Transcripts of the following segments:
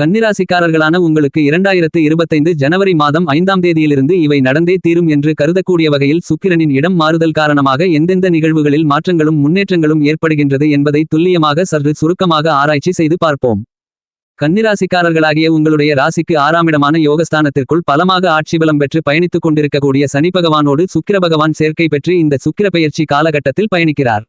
கன்னிராசிக்காரர்களான உங்களுக்கு இரண்டாயிரத்து இருபத்தைந்து ஜனவரி மாதம் ஐந்தாம் தேதியிலிருந்து இவை நடந்தே தீரும் என்று கருதக்கூடிய வகையில் சுக்கிரனின் இடம் மாறுதல் காரணமாக எந்தெந்த நிகழ்வுகளில் மாற்றங்களும் முன்னேற்றங்களும் ஏற்படுகின்றது என்பதை துல்லியமாக சற்று சுருக்கமாக ஆராய்ச்சி செய்து பார்ப்போம். கன்னிராசிக்காரர்களாகிய உங்களுடைய ராசிக்கு ஆறாமிடமான யோகஸ்தானத்திற்குள் பலமாக ஆட்சி பலம் பெற்று பயணித்துக் கொண்டிருக்கக்கூடிய சனி பகவானோடு சுக்கிர பகவான் சேர்க்கை பெற்று இந்த சுக்கிர பெயர்ச்சி காலகட்டத்தில் பயணிக்கிறார்.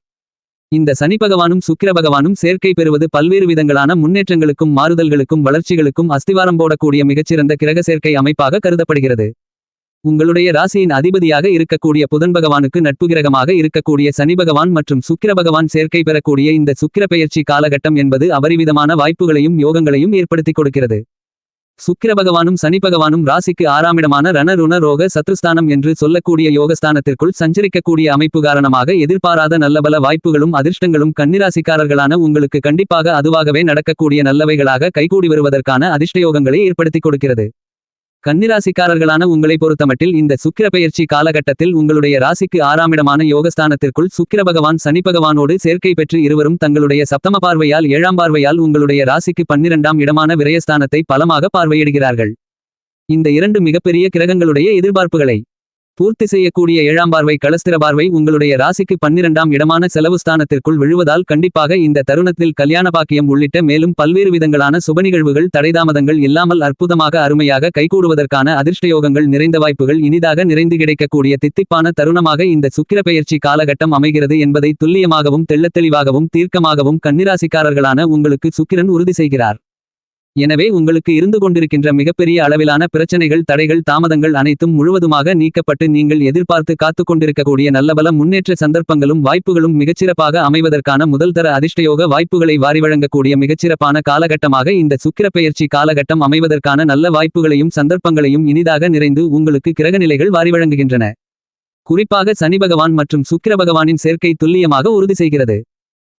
இந்த சனி பகவானும் சுக்கிர பகவானும் சேர்க்கை பெறுவது பல்வேறு விதங்களான முன்னேற்றங்களுக்கும் மாறுதல்களுக்கும் வளர்ச்சிகளுக்கும் அஸ்திவாரம் போடக்கூடிய மிகச்சிறந்த கிரக சேர்க்கை அமைப்பாக கருதப்படுகிறது. உங்களுடைய ராசியின் அதிபதியாக இருக்கக்கூடிய புதன் பகவானுக்கு நட்பு கிரகமாக இருக்கக்கூடிய சனி பகவான் மற்றும் சுக்கிர பகவான் சேர்க்கை பெறக்கூடிய இந்த சுக்கிர பெயர்ச்சி காலகட்டம் என்பது அபரிவிதமான வாய்ப்புகளையும் யோகங்களையும் ஏற்படுத்திக் கொடுக்கிறது. சுக்கிர பகவானும் சனி பகவானும் ராசிக்கு ஆறாமிடமான ரணருண ரோக சத்ருஸ்தானம் என்று சொல்லக்கூடிய யோகஸ்தானத்திற்குள் சஞ்சரிக்கக்கூடிய அமைப்பு காரணமாக எதிர்பாராத நல்லபல வாய்ப்புகளும் அதிர்ஷ்டங்களும் கன்னிராசிக்காரர்களான உங்களுக்கு கண்டிப்பாக அதுவாகவே நடக்கக்கூடிய நல்லவைகளாக கைகூடி வருவதற்கான அதிர்ஷ்டயோகங்களை ஏற்படுத்திக் கொடுக்கிறது. கன்னிராசிக்காரர்களான உங்களை பொறுத்தமட்டில் இந்த சுக்கிர பெயர்ச்சி காலகட்டத்தில் உங்களுடைய ராசிக்கு ஆறாமிடமான யோகஸ்தானத்திற்குள் சுக்கிர பகவான் சனி பகவானோடு சேர்க்கை பெற்று இருவரும் தங்களுடைய சப்தம பார்வையால் ஏழாம் பார்வையால் உங்களுடைய ராசிக்கு பன்னிரண்டாம் இடமான விரயஸ்தானத்தை பலமாக பார்வையிடுகிறார்கள். இந்த இரண்டு மிகப்பெரிய கிரகங்களுடைய எதிர்பார்ப்புகளை பூர்த்தி செய்யக்கூடிய ஏழாம் பார்வை கலஸ்திர பார்வை உங்களுடைய ராசிக்கு பன்னிரண்டாம் இடமான செலவு ஸ்தானத்திற்குள் விழுவதால் கண்டிப்பாக இந்த தருணத்தில் கல்யாண பாக்கியம் உள்ளிட்ட மேலும் பல்வேறு விதங்களான சுப நிகழ்வுகள் தடைதாமதங்கள் இல்லாமல் அற்புதமாக அருமையாக கைகூடுவதற்கான அதிர்ஷ்டயோகங்கள் நிறைந்த வாய்ப்புகள் இனிதாக நிறைந்து கிடைக்கக்கூடிய தித்திப்பான தருணமாக இந்த சுக்கிர பெயர்ச்சி காலகட்டம் அமைகிறது என்பதை துல்லியமாகவும் தெள்ளத்தெளிவாகவும் தீர்க்கமாகவும் கன்னிராசிக்காரர்களான உங்களுக்கு சுக்கிரன் உறுதி செய்கிறார். எனவே உங்களுக்கு இருந்து கொண்டிருக்கின்ற மிகப்பெரிய அளவிலான பிரச்சனைகள் தடைகள் தாமதங்கள் அனைத்தும் முழுவதுமாக நீக்கப்பட்டு நீங்கள் எதிர்பார்த்து காத்துக் கொண்டிருக்கக்கூடிய நல்லபல முன்னேற்ற சந்தர்ப்பங்களும் வாய்ப்புகளும் மிகச்சிறப்பாக அமைவதற்கான முதல்தர அதிர்ஷ்டயோக வாய்ப்புகளை வாரி வழங்கக்கூடிய மிகச்சிறப்பான காலகட்டமாக இந்த சுக்கிர பெயர்ச்சி காலகட்டம் அமைவதற்கான நல்ல வாய்ப்புகளையும் சந்தர்ப்பங்களையும் இனிதாக நிறைந்து உங்களுக்கு கிரகநிலைகள் வாரி வழங்குகின்றன. குறிப்பாக சனி பகவான் மற்றும் சுக்கிர பகவானின் சேர்க்கை துல்லியமாக உறுதி செய்கிறது.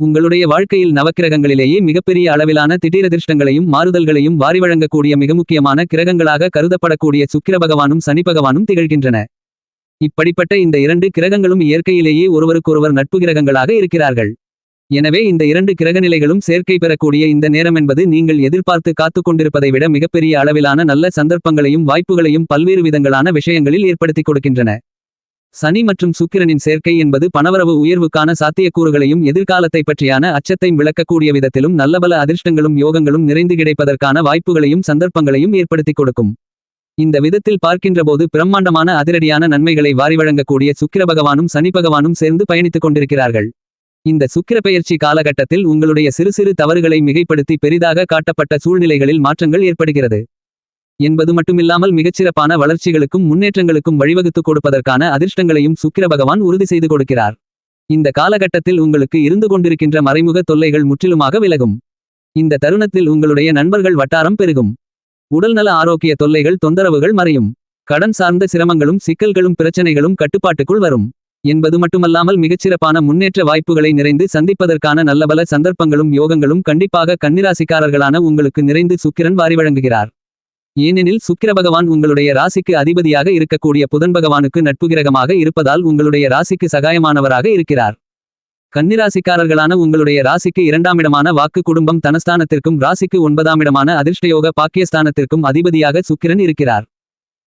உங்களுடைய வாழ்க்கையில் நவக்கிரகங்களிலேயே மிகப்பெரிய அளவிலான திடீரதிர்ஷ்டங்களையும் மாறுதல்களையும் வாரி வழங்கக்கூடிய மிக முக்கியமான கிரகங்களாக கருதப்படக்கூடிய சுக்கிர பகவானும் சனி பகவானும் திகழ்கின்றன. இப்படிப்பட்ட இந்த இரண்டு கிரகங்களும் இயற்கையிலேயே ஒருவருக்கொருவர் நட்பு கிரகங்களாக இருக்கிறார்கள். எனவே இந்த இரண்டு கிரகநிலைகளும் சேர்க்கை பெறக்கூடிய இந்த நேரம் என்பது நீங்கள் எதிர்பார்த்து காத்துக் கொண்டிருப்பதை விட மிகப்பெரிய அளவிலான நல்ல சந்தர்ப்பங்களையும் வாய்ப்புகளையும் பல்வேறு விதங்களான விஷயங்களில் ஏற்படுத்திக் கொடுக்கின்றன. சனி மற்றும் சுக்கிரனின் சேர்க்கை என்பது பணவரவு உயர்வுக்கான சாத்தியக்கூறுகளையும் எதிர்காலத்தை பற்றியான அச்சத்தையும் விளக்கக்கூடிய விதத்திலும் நல்லபல அதிர்ஷ்டங்களும் யோகங்களும் நிறைந்து கிடைப்பதற்கான வாய்ப்புகளையும் சந்தர்ப்பங்களையும் ஏற்படுத்திக் கொடுக்கும். இந்த விதத்தில் பார்க்கின்றபோது பிரம்மாண்டமான அதிரடியான நன்மைகளை வாரி வழங்கக்கூடிய சுக்கிர பகவானும் சனி பகவானும் சேர்ந்து பயணித்துக் கொண்டிருக்கிறார்கள். இந்த சுக்கிர பெயர்ச்சி காலகட்டத்தில் உங்களுடைய சிறு சிறு தவறுகளை மிகைப்படுத்தி பெரிதாக காட்டப்பட்ட சூழ்நிலைகளில் மாற்றங்கள் ஏற்படுகிறது. என்பது மட்டுமில்லாமல் மிகச்சிறப்பான வளர்ச்சிகளுக்கும் முன்னேற்றங்களுக்கும் வழிவகுத்துக் கொடுப்பதற்கான அதிர்ஷ்டங்களையும் சுக்கிர பகவான் உறுதி செய்து கொடுக்கிறார். இந்த காலகட்டத்தில் உங்களுக்கு இருந்து கொண்டிருக்கின்ற மறைமுக தொல்லைகள் முற்றிலுமாக விலகும். இந்த தருணத்தில் உங்களுடைய நண்பர்கள் வட்டாரம் பெருகும். உடல்நல ஆரோக்கிய தொல்லைகள் தொந்தரவுகள் மறையும். கடன் சார்ந்த சிரமங்களும் சிக்கல்களும் பிரச்சனைகளும் கட்டுப்பாட்டுக்குள் வரும். என்பது மட்டுமல்லாமல் மிகச்சிறப்பான முன்னேற்ற வாய்ப்புகளை நிறைந்து சந்திப்பதற்கான நல்லபல சந்தர்ப்பங்களும் யோகங்களும் கண்டிப்பாக கன்னிராசிக்காரர்களான உங்களுக்கு நிறைந்து சுக்கிரன் வாரி வழங்குகிறார். ஏனெனில் சுக்கிர பகவான் உங்களுடைய ராசிக்கு அதிபதியாக இருக்கக்கூடிய புதன் பகவானுக்கு நட்பு கிரகமாக இருப்பதால் உங்களுடைய ராசிக்கு சகாயமானவராக இருக்கிறார். கன்னிராசிக்காரர்களான உங்களுடைய ராசிக்கு இரண்டாம் இடமான வாக்கு குடும்பம் தனஸ்தானத்திற்கும் ராசிக்கு ஒன்பதாம் இடமான அதிர்ஷ்டயோக பாக்கியஸ்தானத்திற்கும் அதிபதியாக சுக்கிரன் இருக்கிறார்.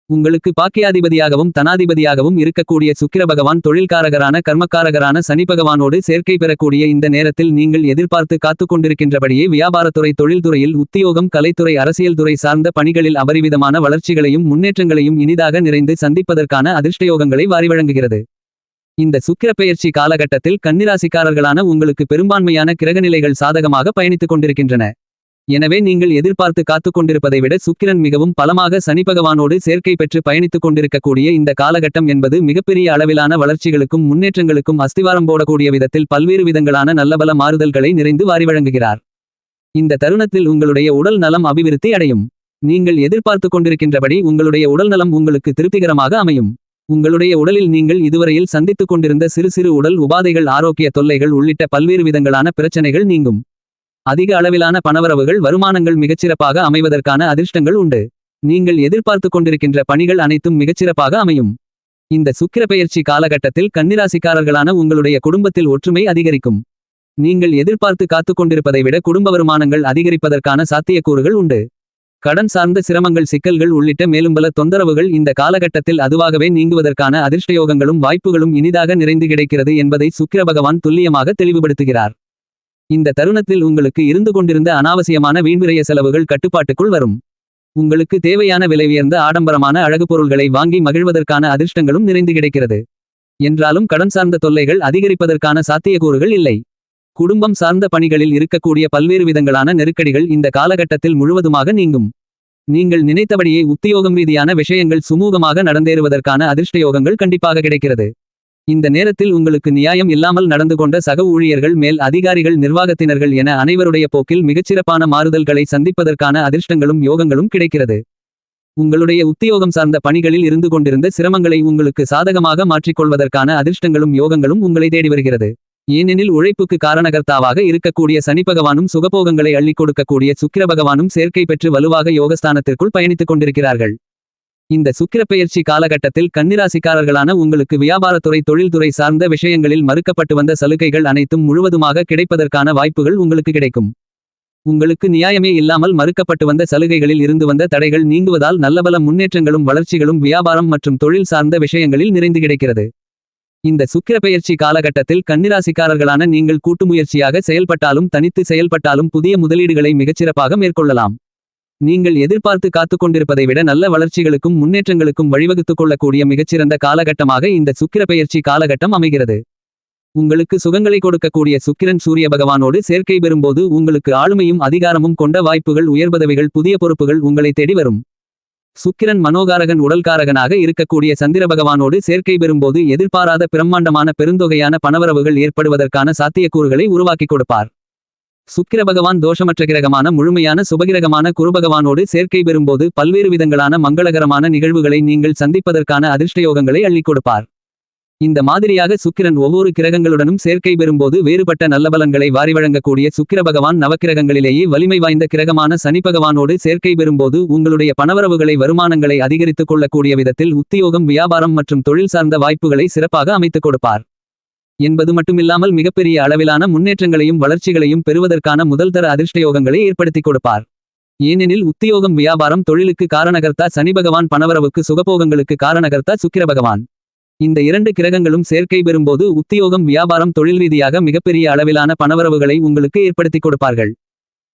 உங்களுக்கு பாக்கியாதிபதியாகவும் தனாதிபதியாகவும் இருக்கக்கூடிய சுக்கிர பகவான் தொழில்காரகரான கர்மக்காரகரான சனி பகவானோடு சேர்க்கை பெறக்கூடிய இந்த நேரத்தில் நீங்கள் எதிர்பார்த்து காத்துக்கொண்டிருக்கின்றபடியே வியாபாரத்துறை தொழில்துறையில் உத்தியோகம் கலைத்துறை அரசியல் துறை சார்ந்த பணிகளில் அபரிவிதமான வளர்ச்சிகளையும் முன்னேற்றங்களையும் இனிதாக நிறைந்து சந்திப்பதற்கான அதிர்ஷ்டயோகங்களை வாரி வழங்குகிறது. இந்த சுக்கிர பெயர்ச்சி காலகட்டத்தில் கன்னிராசிக்காரர்களான உங்களுக்கு பெரும்பான்மையான கிரகநிலைகள் சாதகமாக பயணித்துக் கொண்டிருக்கின்றன. எனவே நீங்கள் எதிர்பார்த்து காத்து கொண்டிருப்பதை விட சுக்கிரன் மிகவும் பலமாக சனி பகவானோடு சேர்க்கை பெற்று பயணித்துக் கொண்டிருக்கக்கூடிய இந்த காலகட்டம் என்பது மிகப்பெரிய அளவிலான வளர்ச்சிகளுக்கும் முன்னேற்றங்களுக்கும் அஸ்திவாரம் போடக்கூடிய விதத்தில் பல்வேறு விதங்களான நல்லபல மாறுதல்களை நிறைந்து வாரி வழங்குகிறார். இந்த தருணத்தில் உங்களுடைய உடல் நலம் அபிவிருத்தி அடையும். நீங்கள் எதிர்பார்த்து கொண்டிருக்கின்றபடி உங்களுடைய உடல் நலம் உங்களுக்கு திருப்திகரமாக அமையும். உங்களுடைய உடலில் நீங்கள் இதுவரையில் சந்தித்துக் கொண்டிருந்த சிறு சிறு உடல் உபாதைகள் ஆரோக்கிய தொல்லைகள் உள்ளிட்ட பல்வேறு விதங்களான பிரச்சனைகள் நீங்கும். அதிக அளவிலான பணவரவுகள் வருமானங்கள் மிகச்சிறப்பாக அமைவதற்கான அதிர்ஷ்டங்கள் உண்டு. நீங்கள் எதிர்பார்த்துக் கொண்டிருக்கின்ற பணிகள் அனைத்தும் மிகச்சிறப்பாக அமையும். இந்த சுக்கிரப்பெயர்ச்சி காலகட்டத்தில் கன்னிராசிக்காரர்களான உங்களுடைய குடும்பத்தில் ஒற்றுமை அதிகரிக்கும். நீங்கள் எதிர்பார்த்து காத்துக் கொண்டிருப்பதை விட குடும்ப வருமானங்கள் அதிகரிப்பதற்கான சாத்தியக்கூறுகள் உண்டு. கடன் சார்ந்த சிரமங்கள் சிக்கல்கள் உள்ளிட்ட மேலும் பல தொந்தரவுகள் இந்த காலகட்டத்தில் அதுவாகவே நீங்குவதற்கான அதிர்ஷ்டயோகங்களும் வாய்ப்புகளும் இனிதாக நிறைந்து கிடைக்கிறது என்பதை சுக்கிர பகவான் துல்லியமாக தெளிவுபடுத்துகிறார். இந்த தருணத்தில் உங்களுக்கு இருந்து கொண்டிருந்த அனாவசியமான வீண்விரைய செலவுகள் கட்டுப்பாட்டுக்குள் வரும். உங்களுக்கு தேவையான விலை உயர்ந்த ஆடம்பரமான அழகு பொருள்களை வாங்கி மகிழ்வதற்கான அதிர்ஷ்டங்களும் நிறைந்து கிடைக்கிறது. என்றாலும் கடன் சார்ந்த தொல்லைகள் அதிகரிப்பதற்கான சாத்தியக்கூறுகள் இல்லை. குடும்பம் சார்ந்த பணிகளில் இருக்கக்கூடிய பல்வேறு விதங்களான நெருக்கடிகள் இந்த காலகட்டத்தில் முழுவதுமாக நீங்கும். நீங்கள் நினைத்தபடியே உத்தியோகம் ரீதியான விஷயங்கள் சுமூகமாக நடந்தேறுவதற்கான அதிர்ஷ்டயோகங்கள் கண்டிப்பாக கிடைக்கிறது. இந்த நேரத்தில் உங்களுக்கு நியாயம் இல்லாமல் நடந்து கொண்ட சக ஊழியர்கள் மேல் அதிகாரிகள் நிர்வாகத்தினர்கள் என அனைவருடைய போக்கில் மிகச்சிறப்பான மாறுதல்களை சந்திப்பதற்கான அதிர்ஷ்டங்களும் யோகங்களும் கிடைக்கிறது. உங்களுடைய உத்தியோகம் சார்ந்த பணிகளில் இருந்து கொண்டிருந்த சிரமங்களை உங்களுக்கு சாதகமாக மாற்றிக்கொள்வதற்கான அதிர்ஷ்டங்களும் யோகங்களும் உங்களை தேடி வருகிறது. ஏனெனில் உழைப்புக்கு காரணகர்த்தாவாக இருக்கக்கூடிய சனி பகவானும் சுகபோகங்களை அள்ளிக் கொடுக்கக்கூடிய சுக்கிர பகவானும் சேர்க்கை பெற்று வலுவாக யோகஸ்தானத்திற்குள் பயணித்துக் கொண்டிருக்கிறார்கள். இந்த சுக்கிரப்பெயர்ச்சி காலகட்டத்தில் கன்னிராசிக்காரர்களான உங்களுக்கு வியாபாரத்துறை தொழில்துறை சார்ந்த விஷயங்களில் மறுக்கப்பட்டு வந்த சலுகைகள் அனைத்தும் முழுவதுமாக கிடைப்பதற்கான வாய்ப்புகள் உங்களுக்கு கிடைக்கும். உங்களுக்கு நியாயமே இல்லாமல் மறுக்கப்பட்டு வந்த சலுகைகளில் இருந்து வந்த தடைகள் நீங்குவதால் நல்லபல முன்னேற்றங்களும் வளர்ச்சிகளும் வியாபாரம் மற்றும் தொழில் சார்ந்த விஷயங்களில் நிறைந்து கிடைக்கிறது. இந்த சுக்கிரப்பெயர்ச்சி காலகட்டத்தில் கன்னிராசிக்காரர்களான நீங்கள் கூட்டு முயற்சியாக செயல்பட்டாலும் தனித்து செயல்பட்டாலும் புதிய முதலீடுகளை மிகச்சிறப்பாக மேற்கொள்ளலாம். நீங்கள் எதிர்பார்த்து காத்துக்கொண்டிருப்பதை விட நல்ல வளர்ச்சிகளுக்கும் முன்னேற்றங்களுக்கும் வழிவகுத்துக் கொள்ளக்கூடிய மிகச்சிறந்த காலகட்டமாக இந்த சுக்கிர பெயர்ச்சி காலகட்டம் அமைகிறது. உங்களுக்கு சுகங்களை கொடுக்கக்கூடிய சுக்கிரன் சூரிய பகவானோடு சேர்க்கை பெறும்போது உங்களுக்கு ஆளுமையும் அதிகாரமும் கொண்ட வாய்ப்புகள் உயர்பதவிகள் புதிய பொறுப்புகள் உங்களை தேடி வரும். சுக்கிரன் மனோகாரகன் உடல்காரகனாக இருக்கக்கூடிய சந்திர பகவானோடு சேர்க்கை பெறும்போது எதிர்பாராத பிரம்மாண்டமான பெருந்தொகையான பணவரவுகள் ஏற்படுவதற்கான சாத்தியக்கூறுகளை உருவாக்கிக் கொடுப்பார். சுக்கிர பகவான் தோஷமற்ற கிரகமான முழுமையான சுபகிரகமான குருபகவானோடு சேர்க்கை பெறும்போது பல்வேறு விதங்களான மங்களகரமான நிகழ்வுகளை நீங்கள் சந்திப்பதற்கான அதிர்ஷ்டயோகங்களை அள்ளிக் கொடுப்பார். இந்த மாதிரியாக சுக்கிரன் ஒவ்வொரு கிரகங்களுடனும் சேர்க்கை பெறும்போது வேறுபட்ட நல்லபலன்களை வாரி வழங்கக்கூடிய சுக்கிர பகவான் நவக்கிரகங்களிலேயே வலிமை வாய்ந்த கிரகமான சனி பகவானோடு சேர்க்கை பெறும்போது உங்களுடைய பணவரவுகளை வருமானங்களை அதிகரித்துக் கொள்ளக்கூடிய விதத்தில் உத்தியோகம் வியாபாரம் மற்றும் தொழில் சார்ந்த வாய்ப்புகளை சிறப்பாக அமைத்துக் கொடுப்பார். என்பது மட்டுமில்லாமல் மிகப்பெரிய அளவிலான முன்னேற்றங்களையும் வளர்ச்சிகளையும் பெறுவதற்கான முதல்தர அதிர்ஷ்டயோகங்களை ஏற்படுத்திக் கொடுப்பார். ஏனெனில் உத்தியோகம் வியாபாரம் தொழிலுக்கு காரணகர்த்தா சனி பகவான் பணவரவுக்கு சுகபோகங்களுக்கு காரணகர்த்தா சுக்கிர பகவான். இந்த இரண்டு கிரகங்களும் சேர்க்கை பெறும்போது உத்தியோகம் வியாபாரம் தொழில் ரீதியாக மிகப்பெரிய அளவிலான பணவரவுகளை உங்களுக்கு ஏற்படுத்திக் கொடுப்பார்கள்.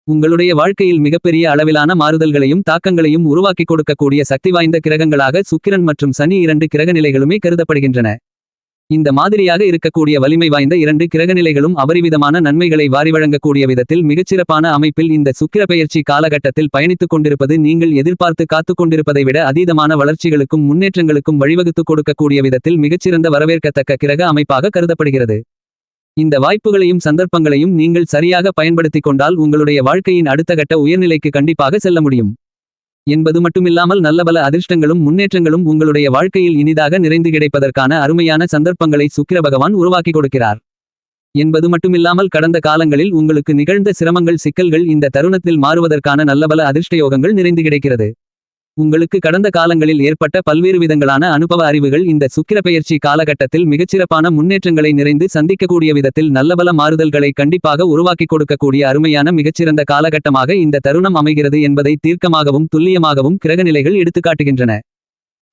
உங்களுடைய வாழ்க்கையில் மிகப்பெரிய அளவிலான மாறுதல்களையும் தாக்கங்களையும் உருவாக்கிக் கொடுக்கக்கூடிய சக்தி வாய்ந்த கிரகங்களாக சுக்கிரன் மற்றும் சனி இரண்டு கிரக நிலைகளுமே கருதப்படுகின்றன. இந்த மாதிரியாக இருக்கக்கூடிய வலிமை வாய்ந்த இரண்டு கிரகநிலைகளும் அபரிவிதமான நன்மைகளை வாரி வழங்கக்கூடிய விதத்தில் மிகச்சிறப்பான அமைப்பில் இந்த சுக்கிர பெயர்ச்சி காலகட்டத்தில் பயணித்துக் கொண்டிருப்பது நீங்கள் எதிர்பார்த்து காத்துக் கொண்டிருப்பதை விட அதீதமான வளர்ச்சிகளுக்கும் முன்னேற்றங்களுக்கும் வழிவகுத்துக் கொடுக்கக்கூடிய விதத்தில் மிகச்சிறந்த வரவேற்கத்தக்க கிரக அமைப்பாக கருதப்படுகிறது. இந்த வாய்ப்புகளையும் சந்தர்ப்பங்களையும் நீங்கள் சரியாக பயன்படுத்திக் கொண்டால் உங்களுடைய வாழ்க்கையின் அடுத்த கட்ட உயர்நிலைக்கு கண்டிப்பாக செல்ல முடியும். என்பது மட்டுமில்லாமல் நல்லபல அதிர்ஷ்டங்களும் முன்னேற்றங்களும் உங்களுடைய வாழ்க்கையில் இனிதாக நிறைந்து கிடைப்பதற்கான அருமையான சந்தர்ப்பங்களை சுக்கிர பகவான் உருவாக்கி கொடுக்கிறார். என்பது மட்டுமில்லாமல் கடந்த காலங்களில் உங்களுக்கு நிகழ்ந்த சிரமங்கள் சிக்கல்கள் இந்த தருணத்தில் மாறுவதற்கான நல்லபல அதிர்ஷ்டயோகங்கள் நிறைந்து கிடைக்கிறது. உங்களுக்கு கடந்த காலங்களில் ஏற்பட்ட பல்வேறு விதங்களான அனுபவ அறிவுகள் இந்த சுக்கிர பெயர்ச்சி காலகட்டத்தில் மிகச்சிறப்பான முன்னேற்றங்களை நிறைந்து சந்திக்கக்கூடிய விதத்தில் நல்லபல மாறுதல்களை கண்டிப்பாக உருவாக்கி கொடுக்கக்கூடிய அருமையான மிகச்சிறந்த காலகட்டமாக இந்த தருணம் அமைகிறது என்பதை தீர்க்கமாகவும் துல்லியமாகவும் கிரகநிலைகள் எடுத்துக்காட்டுகின்றன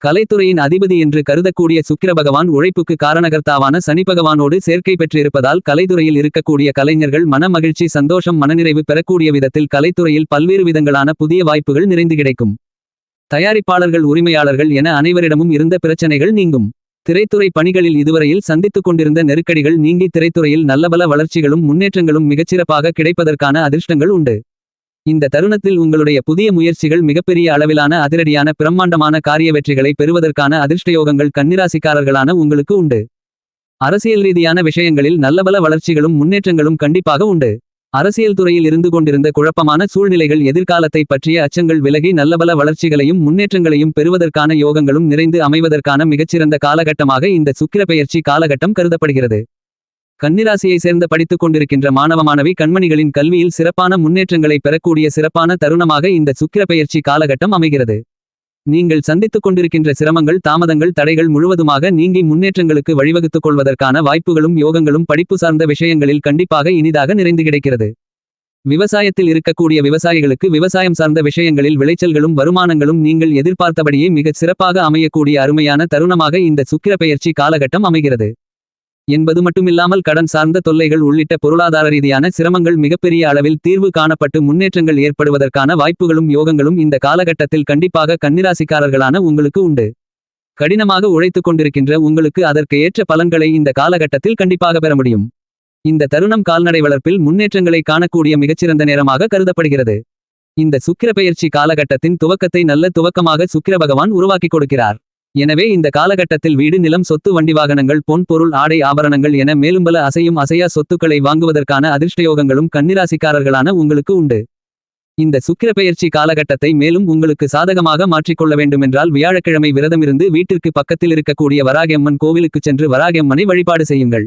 கலைத்துறையின் அதிபதி என்று கருதக்கூடிய சுக்கிர பகவான் உழைப்புக்கு காரணகர்த்தாவான சனி பகவானோடு சேர்க்கை பெற்றிருப்பதால் கலைத்துறையில் இருக்கக்கூடிய கலைஞர்கள் மன மகிழ்ச்சி சந்தோஷம் மனநிறைவு பெறக்கூடிய விதத்தில் கலைத்துறையில் பல்வேறு விதங்களான புதிய வாய்ப்புகள் நிறைந்து கிடைக்கும். தயாரிப்பாளர்கள் உரிமையாளர்கள் என அனைவரிடமும் இருந்த பிரச்சனைகள் நீங்கும். திரைத்துறை பணிகளில் இதுவரையில் சந்தித்துக் கொண்டிருந்த நெருக்கடிகள் நீங்கி திரைத்துறையில் நல்லபல வளர்ச்சிகளும் முன்னேற்றங்களும் மிகச்சிறப்பாக கிடைப்பதற்கான அதிர்ஷ்டங்கள் உண்டு. இந்த தருணத்தில் உங்களுடைய புதிய முயற்சிகள் மிகப்பெரிய அளவிலான அதிரடியான பிரம்மாண்டமான காரிய வெற்றிகளை பெறுவதற்கான அதிர்ஷ்டயோகங்கள் கன்னிராசிக்காரர்களான உங்களுக்கு உண்டு. அரசியல் ரீதியான விஷயங்களில் நல்லபல வளர்ச்சிகளும் முன்னேற்றங்களும் கண்டிப்பாக உண்டு. அரசியல் துறையில் இருந்து கொண்டிருந்த குழப்பமான சூழ்நிலைகள் எதிர்காலத்தை பற்றிய அச்சங்கள் விலகி நல்லபல வளர்ச்சிகளையும் முன்னேற்றங்களையும் பெறுவதற்கான யோகங்களும் நிறைந்து அமைவதற்கான மிகச்சிறந்த காலகட்டமாக இந்த சுக்கிர பெயர்ச்சி காலகட்டம் கருதப்படுகிறது. கன்னிராசியை சேர்ந்த படித்துக் கொண்டிருக்கின்ற மாணவ மாணவி கண்மணிகளின் கல்வியில் சிறப்பான முன்னேற்றங்களை பெறக்கூடிய சிறப்பான தருணமாக இந்த சுக்கிர பெயர்ச்சி காலகட்டம் அமைகிறது. நீங்கள் சந்தித்துக் கொண்டிருக்கின்ற சிரமங்கள் தாமதங்கள் தடைகள் முழுவதுமாக நீங்கி முன்னேற்றங்களுக்கு வழிவகுத்துக் கொள்வதற்கான வாய்ப்புகளும் யோகங்களும் படிப்பு சார்ந்த விஷயங்களில் கண்டிப்பாக இனிதாக நிறைந்து கிடைக்கிறது. விவசாயத்தில் இருக்கக்கூடிய விவசாயிகளுக்கு விவசாயம் சார்ந்த விஷயங்களில் விளைச்சல்களும் வருமானங்களும் நீங்கள் எதிர்பார்த்தபடியே மிகச் சிறப்பாக அமையக்கூடிய அருமையான தருணமாக இந்த சுக்கிர பெயர்ச்சி காலகட்டம் அமைகிறது. என்பது மட்டுமில்லாமல் கடன் சார்ந்த தொல்லைகள் உள்ளிட்ட பொருளாதார ரீதியான சிரமங்கள் மிகப்பெரிய அளவில் தீர்வு காணப்பட்டு முன்னேற்றங்கள் ஏற்படுவதற்கான வாய்ப்புகளும் யோகங்களும் இந்த காலகட்டத்தில் கண்டிப்பாக கன்னிராசிக்காரர்களான உங்களுக்கு உண்டு. கடினமாக உழைத்துக் கொண்டிருக்கின்ற உங்களுக்கு அதற்கு ஏற்ற பலன்களை இந்த காலகட்டத்தில் கண்டிப்பாக பெற முடியும். இந்த தருணம் கால்நடை வளர்ப்பில் முன்னேற்றங்களை காணக்கூடிய மிகச்சிறந்த நேரமாக கருதப்படுகிறது. இந்த சுக்கிர பெயர்ச்சி காலகட்டத்தின் துவக்கத்தை நல்ல துவக்கமாக சுக்கிர பகவான் உருவாக்கிக் கொடுக்கிறார். எனவே இந்த காலகட்டத்தில் வீடு நிலம் சொத்து வண்டி வாகனங்கள் பொன் பொருள் ஆடை ஆபரணங்கள் என மேலும் பல அசையும் அசையா சொத்துக்களை வாங்குவதற்கான அதிர்ஷ்டயோகங்களும் கன்னிராசிக்காரர்களான உங்களுக்கு உண்டு. இந்த சுக்கிர பெயர்ச்சி காலகட்டத்தை மேலும் உங்களுக்கு சாதகமாக மாற்றிக்கொள்ள வேண்டுமென்றால் வியாழக்கிழமை விரதமிருந்து வீட்டிற்கு பக்கத்தில் இருக்கக்கூடிய வராகியம்மன் கோவிலுக்குச் சென்று வராகியம்மனை வழிபாடு செய்யுங்கள்.